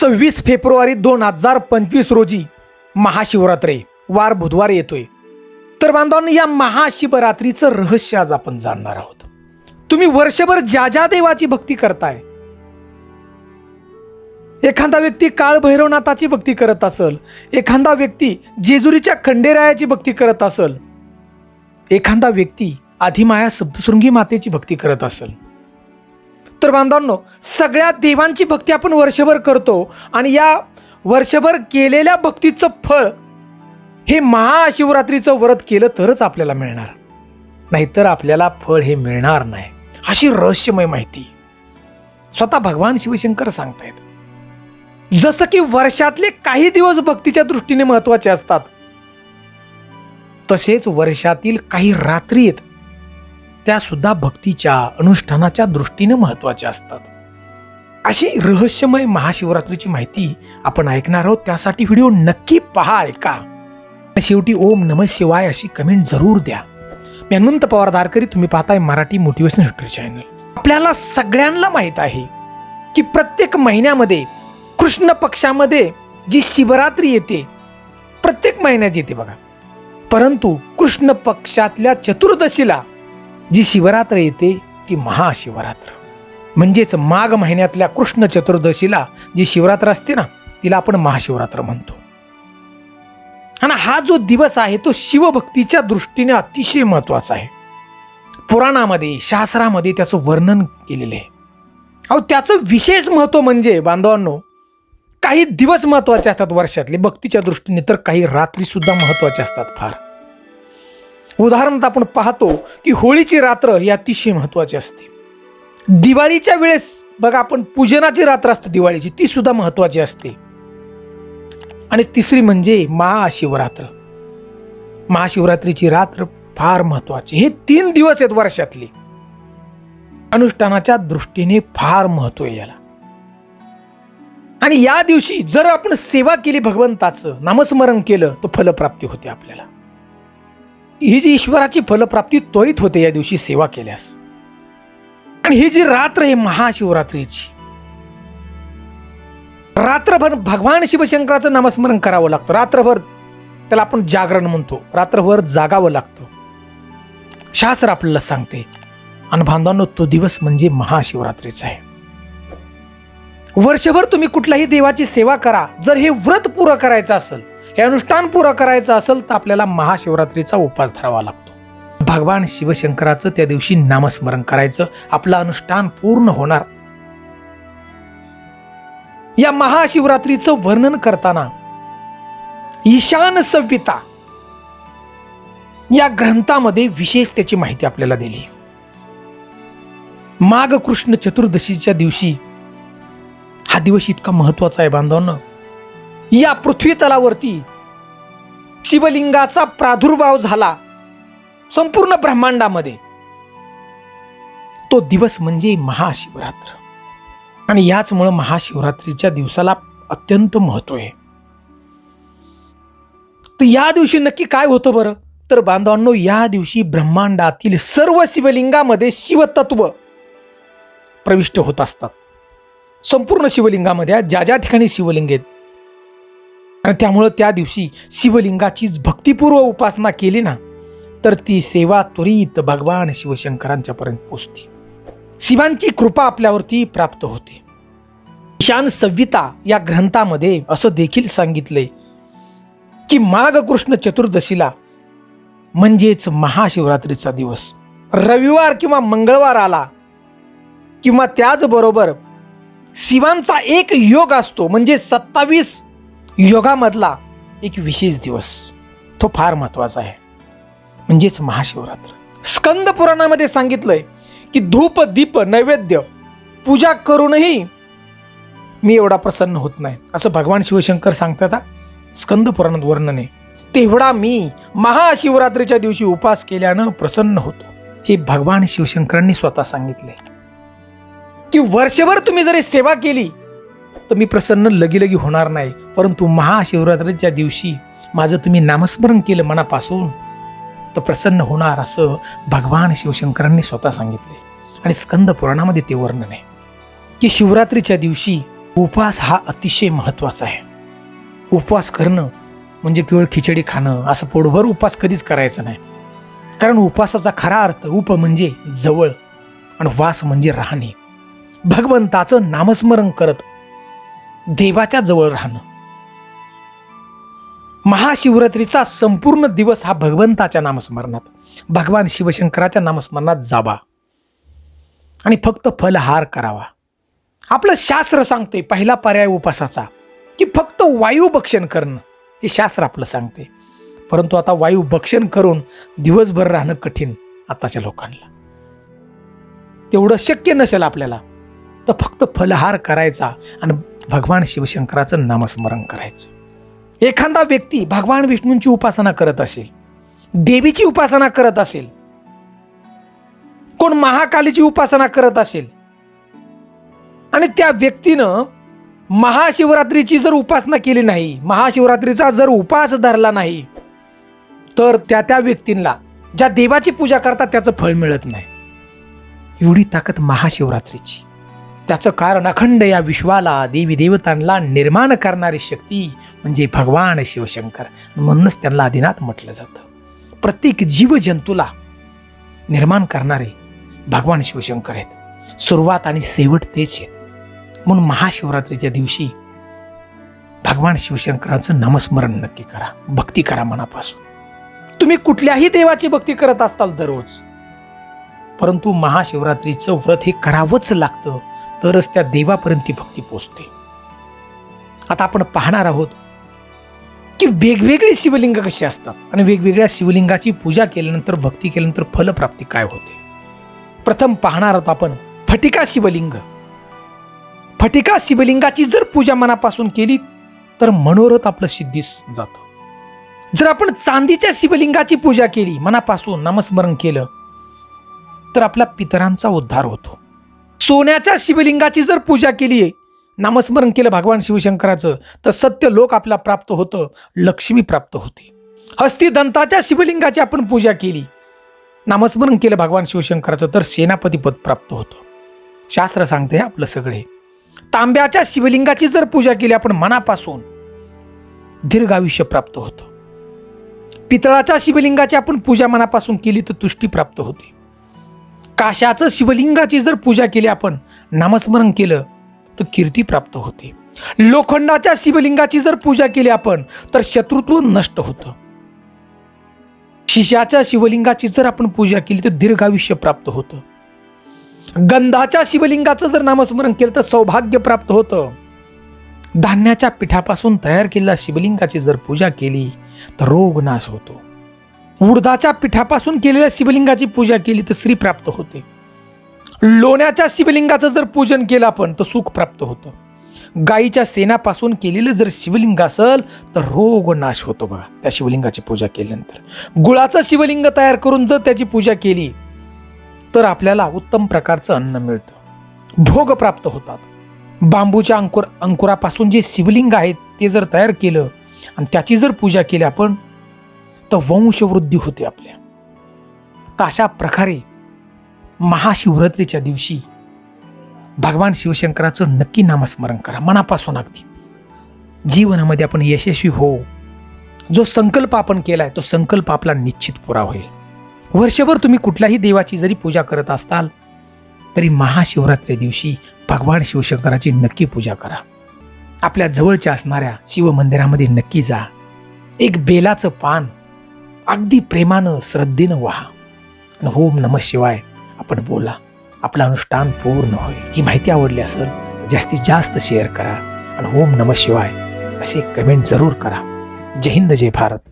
सव्वीस फेब्रुवारी दोन हजार पंचवीस रोजी महाशिवरात्री वार बुधवार येतोय. तर बांधवांनी या महाशिवरात्रीचं रहस्य आज आपण जाणणार आहोत. तुम्ही वर्षभर ज्या ज्या देवाची भक्ती करताय एखादा व्यक्ती काळ भैरवनाथाची भक्ती करत असल एखादा व्यक्ती जेजुरीच्या खंडेरायाची भक्ती करत असल एखादा व्यक्ती आधिमाया सप्तशृंगी मातेची भक्ती करत असेल तर बांधवांनो सगळ्या देवांची भक्ती आपण वर्षभर करतो आणि या वर्षभर केलेल्या भक्तीचं फळ हे महाशिवरात्रीचं व्रत केलं तरच आपल्याला मिळणार. नाहीतर आपल्याला फळ हे मिळणार नाही. अशी रहस्यमय माहिती. स्वतः भगवान शिवशंकर सांगतायत. जसं की वर्षातले काही दिवस भक्तीच्या दृष्टीने महत्त्वाचे असतात तसेच वर्षातील काही रात्री आहेत. त्यासुद्धा भक्तीच्या अनुष्ठानाच्या दृष्टीने महत्त्वाच्या असतात. अशी रहस्यमय महाशिवरात्रीची माहिती आपण ऐकणार आहोत त्यासाठी व्हिडिओ नक्की पहा ऐका. शेवटी ओम नम शिवाय अशी कमेंट जरूर द्या. मी अनंत पवार दारकरी तुम्ही पाहताय मराठी मोटिवेशन हिस्ट्री चॅनल आपल्याला सगळ्यांना माहीत आहे की प्रत्येक महिन्यामध्ये कृष्ण पक्षामध्ये जी शिवरात्री येते प्रत्येक महिन्यात येते बघा. परंतु कृष्ण पक्षातल्या चतुर्दशीला जी शिवरात्र येते ती महाशिवरात्र. म्हणजेच माघ महिन्यातल्या कृष्ण चतुर्दशीला जी शिवरात्र असते ना तिला आपण महाशिवरात्र म्हणतो. आणि हा जो दिवस आहे तो शिवभक्तीच्या दृष्टीने अतिशय महत्त्वाचा आहे. पुराणामध्ये शास्त्रामध्ये त्याचं वर्णन केलेलं आहे. अहो त्याचं विशेष महत्त्व म्हणजे बांधवांनो काही दिवस महत्त्वाचे असतात वर्षातले भक्तीच्या दृष्टीने तर काही रात्रीसुद्धा महत्त्वाचे महत्त्वाचे असतात फार. उदाहरणार्थ आपण पाहतो की होळीची रात्र ही अतिशय महत्त्वाची असते. दिवाळीच्या वेळेस बघा आपण पूजनाची रात्र असते दिवाळीची ती सुद्धा महत्त्वाची असते. आणि तिसरी म्हणजे महाशिवरात्र. महाशिवरात्रीची रात्र फार महत्त्वाची. हे तीन दिवस आहेत वर्षातले. अनुष्ठानाच्या दृष्टीने फार महत्त्व आहे याला. आणि या दिवशी जर आपण सेवा केली भगवंताचं नामस्मरण केलं तर फलप्राप्ती होते आपल्याला. ही जी ईश्वराची फलप्राप्ती त्वरित होते या दिवशी सेवा केल्यास. आणि ही जी रात्र आहे महाशिवरात्रीची रात्रभर भगवान शिवशंकराचं नामस्मरण करावं लागतं. रात्रभर त्याला आपण जागरण म्हणतो. रात्रभर जागावं लागतं. शास्त्र आपल्याला सांगते आणि बांधवांनो तो दिवस म्हणजे महाशिवरात्रीचा आहे. वर्षभर तुम्ही कुठल्याही देवाची सेवा करा. जर हे व्रत पुरं करायचं असेल हे अनुष्ठान पुरं करायचं असेल तर आपल्याला महाशिवरात्रीचा उपास धरावा लागतो. भगवान शिवशंकराचं त्या दिवशी नामस्मरण करायचं आपलं अनुष्ठान पूर्ण होणार. या महाशिवरात्रीचं वर्णन करताना ईशान संविता या ग्रंथामध्ये विशेष त्याची माहिती आपल्याला दिली. माघ कृष्ण चतुर्दशीच्या दिवशी हा दिवस इतका महत्त्वाचा आहे बांधवांना. या पृथ्वी तलावरती शिवलिंगाचा प्रादुर्भाव झाला संपूर्ण ब्रह्मांडामध्ये. तो दिवस म्हणजे महाशिवरात्र. आणि याचमुळं महाशिवरात्रीच्या दिवसाला अत्यंत महत्त्व आहे. तर या दिवशी नक्की काय होतं बरं? तर बांधवांनो या दिवशी ब्रह्मांडातील सर्व शिवलिंगामध्ये शिवतत्व प्रविष्ट होत असतात. संपूर्ण शिवलिंगामध्ये ज्या ज्या ठिकाणी शिवलिंग आहेत आणि त्यामुळं त्या दिवशी शिवलिंगाचीच भक्तिपूर्व उपासना केली ना तर ती सेवा त्वरित भगवान शिवशंकरांच्यापर्यंत पोचते. शिवांची कृपा आपल्यावरती प्राप्त होते. ईशान संविता या ग्रंथामध्ये असं देखील सांगितलंय की माघ कृष्ण चतुर्दशीला म्हणजेच महाशिवरात्रीचा दिवस. रविवार किंवा मंगळवार आला किंवा त्याचबरोबर शिवांचा एक योग असतो म्हणजे सत्तावीस योगामधला एक विशेष दिवस तो फार महत्त्वाचा आहे. म्हणजेच महाशिवरात्र. स्कंद पुराणामध्ये सांगितलंय की धूप दीप नैवेद्य पूजा करूनही मी एवढा प्रसन्न होत नाही. असं भगवान शिवशंकर सांगतात स्कंद पुराणात वर्णन. आहे तेवढा मी महाशिवरात्रीच्या दिवशी उपास केल्यानं प्रसन्न होतो. हे भगवान शिवशंकरांनी स्वतः सांगितले. की वर्षभर तुम्ही जरी सेवा केली तर मी प्रसन्न लगीलगी होणार नाही. परंतु महाशिवरात्रीच्या दिवशी माझं तुम्ही नामस्मरण केलं मनापासून तर प्रसन्न होणार असं भगवान शिवशंकरांनी स्वतः सांगितले. आणि स्कंद पुराणामध्ये ते वर्णन आहे की शिवरात्रीच्या दिवशी उपवास हा अतिशय महत्त्वाचा आहे. उपवास करणं म्हणजे केवळ खिचडी खाणं असं पोटभर उपवास कधीच करायचं नाही. कारण उपवासाचा खरा अर्थ उप म्हणजे जवळ आणि वास म्हणजे राहणे. भगवंताचं नामस्मरण करत देवाच्या जवळ राहणं. महाशिवरात्रीचा संपूर्ण दिवस हा भगवंताच्या नामस्मरणात भगवान शिवशंकराच्या नामस्मरणात जावा. आणि फक्त फलहार करावा. आपलं शास्त्र सांगते पहिला पर्याय उपासाचा की फक्त वायू भक्षण करणं हे शास्त्र आपलं सांगते. परंतु आता वायू भक्षण करून दिवसभर राहणं कठीण आताच्या लोकांना तेवढं शक्य नसेल आपल्याला तर फक्त फलहार करायचा आणि भगवान शिवशंकराचं नामस्मरण करायचं. एखादा व्यक्ती भगवान विष्णूंची उपासना करत असेल देवीची उपासना करत असेल कोण महाकालीची उपासना करत असेल आणि त्या व्यक्तीनं महाशिवरात्रीची जर उपासना केली नाही महाशिवरात्रीचा जर उपास धरला नाही तर त्या त्या व्यक्तींना ज्या देवाची पूजा करतात त्याचं फळ मिळत नाही. एवढी ताकद महाशिवरात्रीची. त्याचं कारण अखंड या विश्वाला देवी देवतांना निर्माण करणारी शक्ती म्हणजे भगवान शिवशंकर. म्हणूनच त्यांना आदिनाथ म्हटलं जातं. प्रत्येक जीवजंतूला निर्माण करणारे भगवान शिवशंकर आहेत. सुरुवात आणि शेवट तेच आहेत. म्हणून महाशिवरात्रीच्या दिवशी भगवान शिवशंकराचं नामस्मरण नक्की करा. भक्ती करा मनापासून. तुम्ही कुठल्याही देवाची भक्ती करत असताल दररोज. परंतु महाशिवरात्रीचं व्रत हे करावंच लागतं. तरच त्या देवापर्यंत ती भक्ती पोचते आता आपण पाहणार आहोत की वेगवेगळे शिवलिंग कसे असतात आणि वेगवेगळ्या शिवलिंगाची पूजा केल्यानंतर भक्ती केल्यानंतर फलप्राप्ती काय होते? प्रथम पाहणार आहोत आपण फटिका शिवलिंग. फटिका शिवलिंगाची जर पूजा मनापासून केली तर मनोरथ आपलं सिद्धीस जातं. जर आपण चांदीच्या शिवलिंगाची पूजा केली मनापासून नामस्मरण केलं तर आपल्या पितरांचा उद्धार होतो. सोन्याच्या शिवलिंगाची जर पूजा केली नामस्मरण केलं भगवान शिवशंकराचं तर सत्य लोक आपला प्राप्त होतं लक्ष्मी प्राप्त होते. हस्तिदंताच्या शिवलिंगाची आपण पूजा केली नामस्मरण केलं भगवान शिवशंकराचं तर सेनापती पद प्राप्त होतं. शास्त्र सांगते आपलं सगळे. तांब्याच्या शिवलिंगाची जर पूजा केली आपण मनापासून दीर्घ आयुष्य प्राप्त होतं. पितळाच्या शिवलिंगाची आपण पूजा मनापासून केली तर तुष्टी प्राप्त होते. काशाचं शिवलिंगाची जर पूजा केली आपण नामस्मरण केलं तर कीर्ती प्राप्त होते. लोखंडाच्या शिवलिंगाची जर पूजा केली आपण तर शत्रुत्व नष्ट होतं. शिशाच्या शिवलिंगाची जर आपण पूजा केली तर दीर्घायुष्य प्राप्त होतं. गंधाच्या शिवलिंगाचं जर नामस्मरण केलं तर सौभाग्य प्राप्त होतं. धान्याच्या पिठापासून तयार केलेल्या शिवलिंगाची जर पूजा केली तर रोग नाश होतो. उडदाच्या पिठापासून केलेल्या शिवलिंगाची पूजा केली तर श्री प्राप्त होते. लोण्याच्या शिवलिंगाचं जर पूजन केलं आपण तर सुख प्राप्त होतं. गाईच्या सेनापासून केलेलं जर शिवलिंग असेल तर रोग नाश होतो बघा त्या शिवलिंगाची पूजा केल्यानंतर. गुळाचं शिवलिंग तयार करून जर त्याची पूजा केली तर आपल्याला उत्तम प्रकारचं अन्न मिळतं. भोग प्राप्त होतात. बांबूच्या अंकुर अंकुरापासून जे शिवलिंग आहेत ते जर तयार केलं आणि त्याची जर पूजा केली आपण तर वंशवृद्धी होते आपल्या. तर अशा प्रकारे महाशिवरात्रीच्या दिवशी भगवान शिवशंकराचं नक्की नामस्मरण करा मनापासून अगदी. जीवनामध्ये आपण यशस्वी हो. जो संकल्प आपण केला आहे तो संकल्प आपला निश्चित पुरा होईल. वर्षभर तुम्ही कुठल्याही देवाची जरी पूजा करत असताल तरी महाशिवरात्री दिवशी भगवान शिवशंकराची नक्की पूजा करा. आपल्या जवळच्या असणाऱ्या शिवमंदिरामध्ये नक्की जा. एक बेलाचं पान अगदी प्रेमानं श्रद्धेनं व्हा. आणि ओम नम शिवाय आपण बोला. आपलं अनुष्ठान पूर्ण होईल. ही माहिती आवडली असेल तर जास्तीत जास्त शेअर करा. आणि ओम नम शिवाय असे कमेंट जरूर करा. जय हिंद जय भारत.